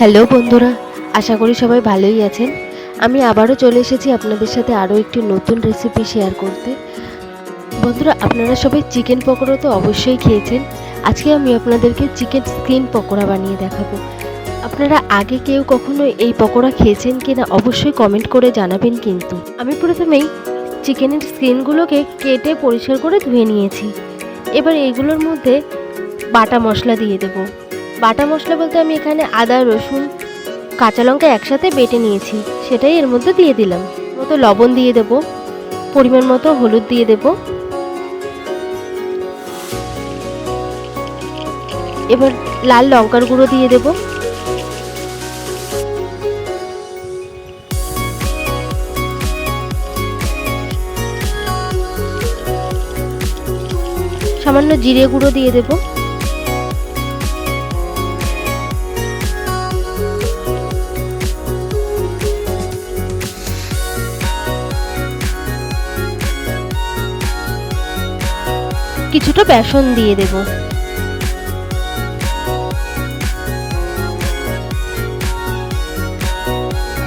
Hello বন্ধুরা, আশা করি সবাই ভালোই আছেন। আমি আবারও চলে এসেছি আপনাদের সাথে আরও একটি নতুন রেসিপি শেয়ার করতে। বন্ধুরা, আপনারা সবাই চিকেন পকোড়া তো অবশ্যই খেয়েছেন। আজকে আমি আপনাদেরকে চিকেন স্কিন পকোড়া বানিয়ে দেখাবো। আপনারা আগে কেউ কখনো এই পকোড়া খেয়েছেন কি না অবশ্যই কমেন্ট করে জানাবেন কিন্তু। আমি প্রথমেই চিকেনের স্কিনগুলোকে কেটে পরিষ্কার করে ধুয়ে নিয়েছি। এবার এইগুলোর মধ্যে বাটা মশলা দিয়ে দেবো। বাটা মশলা বলতে আমি এখানে আদা, রসুন, কাঁচা লঙ্কা একসাথে বেটে নিয়েছি। সেটাই এর মধ্যে দিয়ে দিলাম। মতো লবণ দিয়ে দেব, পরিমাণ মতো হলুদ দিয়ে দেব। এবার লাল লঙ্কার গুঁড়ো দিয়ে দেব। সামান্য জিরে গুঁড়ো দিয়ে দেবো। কিছুটা বেসন দিয়ে দেব।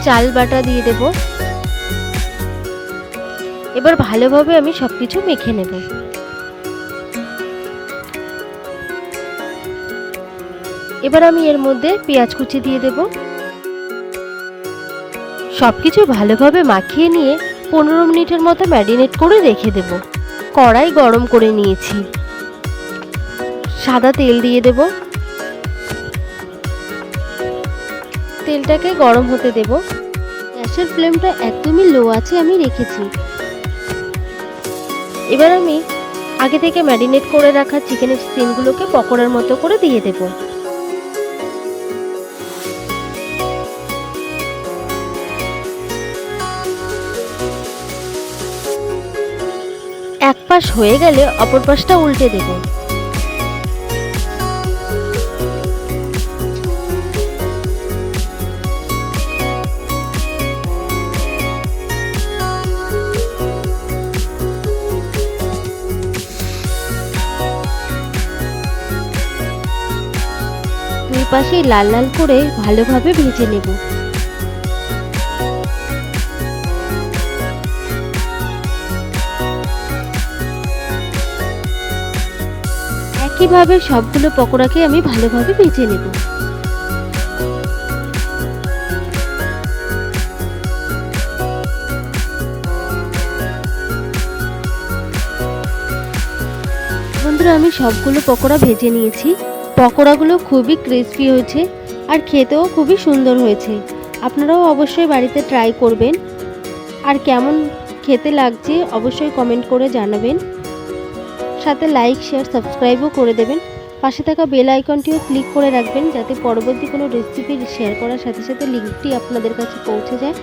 চাল বাটা দিয়ে দেব। এবার ভালোভাবে আমি সব কিছু মেখে নেব। এবার আমি এর মধ্যে পেঁয়াজ কুচি দিয়ে দেব। সবকিছু ভালোভাবে মাখিয়ে নিয়ে পনেরো মিনিটের মতো ম্যারিনেট করে রেখে দেবো। কড়াই গরম করে নিয়েছি। সাদা তেল দিয়ে দেব। তেলটাকে গরম হতে দেব। গ্যাসের ফ্লেমটা একদমই লো আছে আমি রেখেছি। এবার আমি আগে থেকে ম্যারিনেট করে রাখা চিকেনের স্কিনগুলোকে পকোড়ার মতো করে দিয়ে দেবো। পাশ হয়ে গেলে অপর পাশটা উল্টে দেব। দুই পাশেই লাল লাল করে ভালোভাবে ভেজে নেব। একইভাবে সবগুলো পকোড়াকে আমি ভালোভাবে ভেজে নেব? বন্ধুরা, আমি সবগুলো পকোড়া ভেজে নিয়েছি। পকোড়াগুলো খুবই ক্রিস্পি হয়েছে আর খেতেও খুবই সুন্দর হয়েছে। আপনারাও অবশ্যই বাড়িতে ট্রাই করবেন। আর কেমন খেতে লাগছে অবশ্যই কমেন্ট করে জানাবেন। সাথে লাইক শেয়ার সাবস্ক্রাইবও করে দেবেন। পাশে থাকা বেল আইকনটিও ক্লিক করে রাখবেন যাতে পরবর্তী কোনো রেসিপি শেয়ার করার সাথে সাথে লিঙ্কটি আপনাদের কাছে পৌঁছে যায়।